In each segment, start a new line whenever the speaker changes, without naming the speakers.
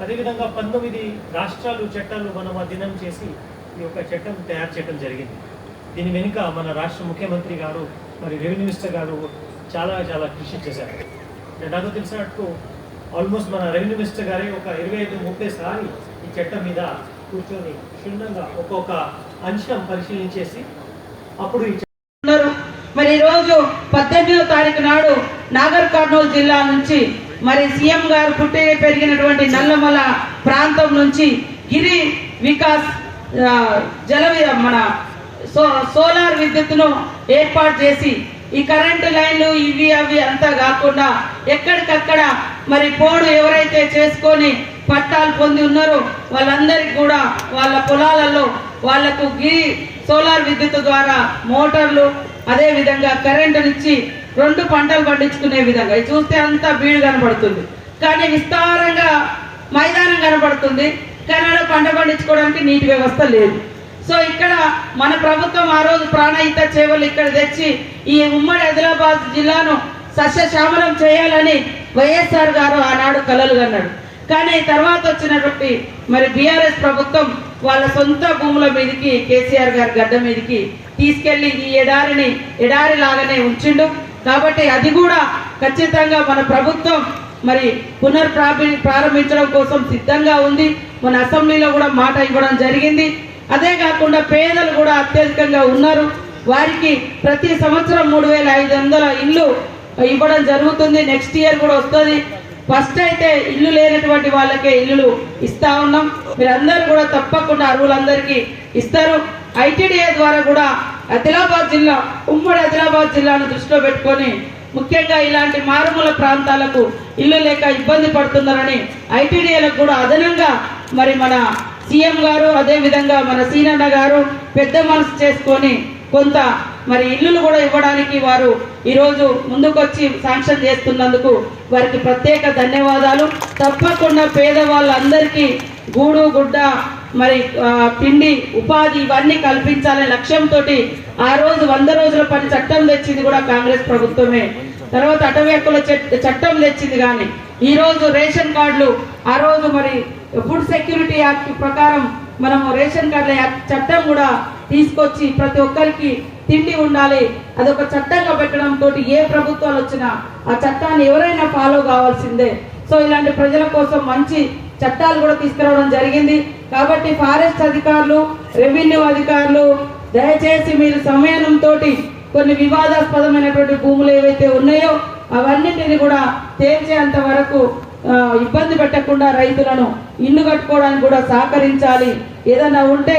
అదేవిధంగా పంతొమ్మిది రాష్ట్రాలు చట్టాలు మనం అధ్యయనం చేసి ఈ యొక్క చట్టం తయారు చేయడం జరిగింది. దీని వెనుక మన రాష్ట్ర ముఖ్యమంత్రి గారు మరి రెవెన్యూ మినిస్టర్ గారు చాలా చాలా కృషి చేశారు. నాకు తెలిసినట్టు ఆల్మోస్ట్ మన రెవెన్యూ మినిస్టర్ గారే ఒక ఇరవై ఐదు ముప్పై సారి ఈ చట్టం మీద కూర్చొని క్షుణ్ణంగా ఒక్కొక్క అంశం పరిశీలించేసి అప్పుడు ఈ
మరి ఈరోజు రోజు పద్దెనిమిదో తారీఖు నాడు నాగర్ కర్నూలు జిల్లా నుంచి మరి సీఎం గారు పుట్టే పెరిగినటువంటి నల్లమల ప్రాంతం నుంచి గిరి వికాస్ జల మన సో సోలార్ విద్యుత్తును ఏర్పాటు చేసి ఈ కరెంటు లైన్లు ఇవి అవి అంతా కాకుండా ఎక్కడికక్కడ మరి పోడు ఎవరైతే చేసుకొని పట్టాలు పొంది ఉన్నారో వాళ్ళందరికీ కూడా వాళ్ళ పొలాలలో వాళ్ళకు గిరి సోలార్ విద్యుత్ ద్వారా మోటార్లు అదే విధంగా కరెంటునిచ్చి రెండు పంటలు పండించుకునే విధంగా. ఇది చూస్తే అంతా బీడు కనబడుతుంది కానీ విస్తారంగా మైదానం కనబడుతుంది కానీ ఆడ పంట పండించుకోవడానికి నీటి వ్యవస్థ లేదు. సో ఇక్కడ మన ప్రభుత్వం ఆ రోజు ప్రాణహిత చేవలు ఇక్కడ తెచ్చి ఈ ఉమ్మడి ఆదిలాబాద్ జిల్లాను సస్యశ్యామలం చేయాలని వైఎస్ఆర్ గారు ఆనాడు కలలు కన్నాడు. కానీ తర్వాత వచ్చినటువంటి మరి బీఆర్ఎస్ ప్రభుత్వం వాళ్ళ సొంత భూముల మీదకి కేసీఆర్ గారి గడ్డ మీదకి తీసుకెళ్ళి ఈ ఎడారిని ఎడారి లాగానే ఉంచిండు. కాబట్టి అది కూడా ఖచ్చితంగా మన ప్రభుత్వం మరి పునర్ప్రాపి ప్రారంభించడం కోసం సిద్ధంగా ఉంది. మన అసెంబ్లీలో కూడా మాట ఇవ్వడం జరిగింది. అదే కాకుండా పేదలు కూడా అత్యధికంగా ఉన్నారు. వారికి ప్రతి సంవత్సరం మూడు వేల ఐదు వందల ఇల్లు ఇవ్వడం జరుగుతుంది. నెక్స్ట్ ఇయర్ కూడా వస్తుంది. ఫస్ట్ అయితే ఇల్లు లేనటువంటి వాళ్ళకే ఇల్లులు ఇస్తా ఉన్నాం. మీరందరూ కూడా తప్పకుండా అర్హులందరికీ ఇస్తారు. ఐటీడీఏ ద్వారా కూడా ఆదిలాబాద్ జిల్లా ఉమ్మడి ఆదిలాబాద్ జిల్లాను దృష్టిలో పెట్టుకొని ముఖ్యంగా ఇలాంటి మారుమూల ప్రాంతాలకు ఇల్లు లేక ఇబ్బంది పడుతున్నారని ఐటీడీఏలకు కూడా అదనంగా మరి మన సీఎం గారు అదేవిధంగా మన సీనన్న గారు పెద్ద మనసు చేసుకొని కొంత మరి ఇల్లులు కూడా ఇవ్వడానికి వారు ఈరోజు ముందుకొచ్చి శాంక్షన్ చేస్తున్నందుకు వారికి ప్రత్యేక ధన్యవాదాలు. తప్పకుండా పేదవాళ్ళందరికీ గూడు గుడ్డ మరి తిండి ఉపాధి ఇవన్నీ కల్పించాలనే లక్ష్యంతో ఆ రోజు వంద రోజుల పని చట్టం తెచ్చింది కూడా కాంగ్రెస్ ప్రభుత్వమే. తర్వాత అటవీ హక్కుల చట్టం తెచ్చింది కానీ ఈ రోజు రేషన్ కార్డులు ఆ రోజు మరి ఫుడ్ సెక్యూరిటీ యాక్ట్ ప్రకారం మనము రేషన్ కార్డుల చట్టం కూడా తీసుకొచ్చి ప్రతి ఒక్కరికి తిండి ఉండాలి. అదొక చట్టంగా పెట్టడం తోటి ఏ ప్రభుత్వాలు వచ్చినా ఆ చట్టాన్ని ఎవరైనా ఫాలో కావాల్సిందే. సో ఇలాంటి ప్రజల కోసం మంచి చట్టాలు కూడా తీసుకురావడం జరిగింది. కాబట్టి ఫారెస్ట్ అధికారులు రెవెన్యూ అధికారులు దయచేసి మీరు సమయంతో కొన్ని వివాదాస్పదమైనటువంటి భూములు ఏవైతే ఉన్నాయో అవన్నిటిని కూడా తేల్చేంత వరకు ఇబ్బంది పెట్టకుండా రైతులను ఇల్లు కట్టుకోవడానికి కూడా సహకరించాలి. ఏదైనా ఉంటే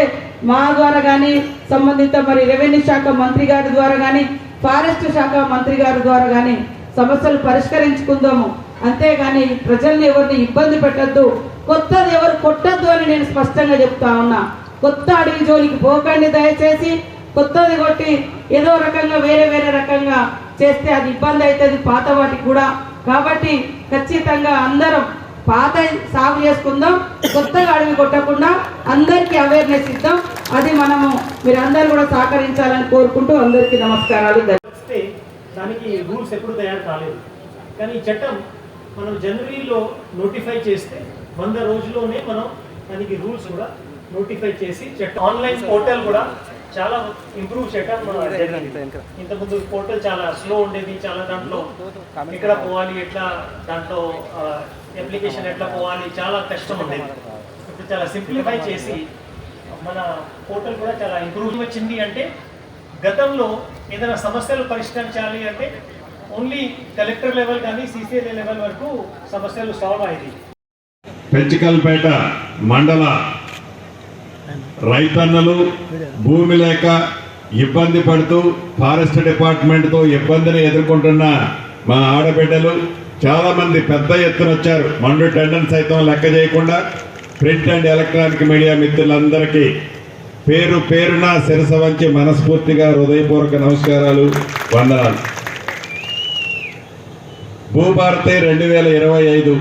మా ద్వారా కానీ సంబంధిత మరి రెవెన్యూ శాఖ మంత్రి గారి ద్వారా కానీ ఫారెస్ట్ శాఖ మంత్రి గారి ద్వారా కానీ సమస్యలు పరిష్కరించుకుందాము. అంతేగాని ప్రజల్ని ఎవరిని ఇబ్బంది పెట్టద్దు. కొత్తది ఎవరు కొట్టద్దు అని నేను స్పష్టంగా చెప్తా ఉన్నా. కొత్త అడవి జోలికి పోకండి దయచేసి. కొత్తది కొట్టి ఏదో రకంగా వేరే వేరే రకంగా చేస్తే అది ఇబ్బంది అవుతుంది పాత వాటికి కూడా. కాబట్టి ఖచ్చితంగా అందరం పాత సాగు చేసుకుందాం కొత్తగా అడవి కొట్టకుండా అందరికీ అవేర్నెస్ ఇద్దాం. అది మనము మీరందరూ కూడా సహకరించాలని కోరుకుంటూ అందరికీ నమస్కారాలు.
దానికి రూల్స్ ఎప్పుడు తయారు కాలేదు. కానీ ఈ చట్టం మనం జనవరిలో నోటిఫై చేస్తే వంద రోజుల్లోనే మనం దానికి రూల్స్ కూడా నోటిఫై చేసి చట్టం ఆన్లైన్ పోర్టల్ కూడా చాలా ఇంప్రూవ్ చేయడం మన జరిగింది. ఇంతకుముందు పోర్టల్ చాలా స్లో ఉండేది చాలా దాంట్లో ఎక్కడ పోవాలి ఎట్లా దాంట్లో అప్లికేషన్ ఎట్లా పోవాలి చాలా కష్టం ఉండేది. ఇప్పుడు చాలా సింప్లిఫై చేసి మన పోర్టల్ కూడా చాలా ఇంప్రూవ్ వచ్చింది అంటే గతంలో ఏదైనా సమస్యలు పరిష్కరించాలి అంటే ఓన్లీ కలెక్టర్ లెవెల్ కానీ సిసిఎల్ లెవెల్ వరకు సమస్యలు సాల్వ్ అయ్యేది
పెంచికల్పేట మండల రైతన్నలు భూమి లేక ఇబ్బంది పడుతూ ఫారెస్ట్ డిపార్ట్మెంట్తో ఇబ్బందిని ఎదుర్కొంటున్న మా ఆడబిడ్డలు చాలామంది పెద్ద ఎత్తున వచ్చారు. మండు టెండన్ సైతం లెక్క చేయకుండా ప్రింట్ అండ్ ఎలక్ట్రానిక్ మీడియా మిత్రులందరికీ పేరు పేరున శిరస వంచి మనస్ఫూర్తిగా హృదయపూర్వక నమస్కారాలు వందనాలు. భూభారతి రెండు వేల ఇరవై ఐదు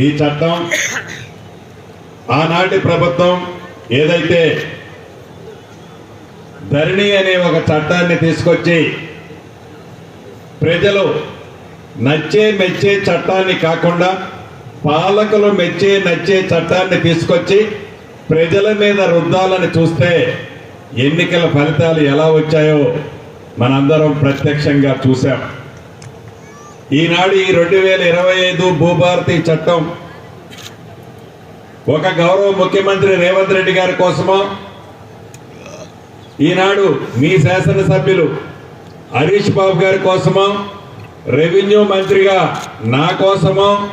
ఈ చట్టం ఆనాటి ప్రభుత్వం ఏదైతే ధరణి అనే ఒక చట్టాన్ని తీసుకొచ్చి ప్రజలు నచ్చే మెచ్చే చట్టాన్ని కాకుండా పాలకులు మెచ్చే నచ్చే చట్టాన్ని తీసుకొచ్చి ప్రజల మీద రుద్దాలని చూస్తే ఎన్నికల ఫలితాలు ఎలా వచ్చాయో మనందరం ప్రత్యక్షంగా చూశాం. ఈనాడు ఈ రెండు వేల ఇరవై ఐదు భూభారతి చట్టం ఒక గౌరవ ముఖ్యమంత్రి రేవంత్ రెడ్డి గారి కోసమో? ఈనాడు మీ శాసనసభ్యులు హరీష్ బాబు గారి కోసమో? రెవెన్యూ మంత్రిగా నా కోసమో?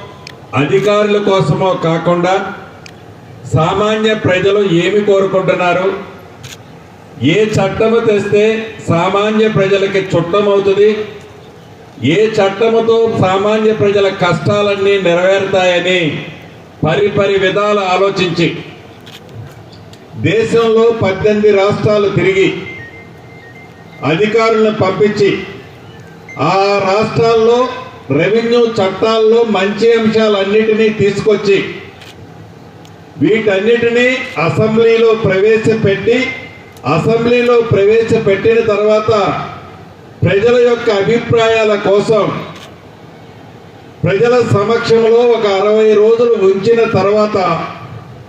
అధికారుల కోసమో కాకుండా సామాన్య ప్రజలు ఏమి కోరుకుంటున్నారు? ఏ చట్టము తెస్తే సామాన్య ప్రజలకి చుట్టమవుతుంది? ఏ చట్టముతో సామాన్య ప్రజల కష్టాలన్నీ నెరవేరుతాయని పరిపరి విధాలు ఆలోచించి దేశంలో పద్దెనిమిది రాష్ట్రాలు తిరిగి అధికారులను పంపించి ఆ రాష్ట్రాల్లో రెవెన్యూ చట్టాల్లో మంచి అంశాలన్నిటినీ తీసుకొచ్చి వీటన్నిటినీ అసెంబ్లీలో ప్రవేశపెట్టి అసెంబ్లీలో ప్రవేశపెట్టిన తర్వాత ప్రజల యొక్క అభిప్రాయాల కోసం ప్రజల సమక్షంలో ఒక అరవై రోజులు ఉంచిన తర్వాత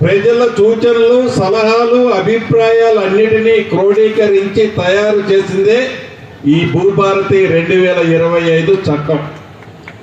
ప్రజల సూచనలు సలహాలు అభిప్రాయాలు అన్నిటినీ క్రోడీకరించి తయారు చేసిందే ఈ భూభారతి రెండు వేల ఇరవై ఐదు చట్టం.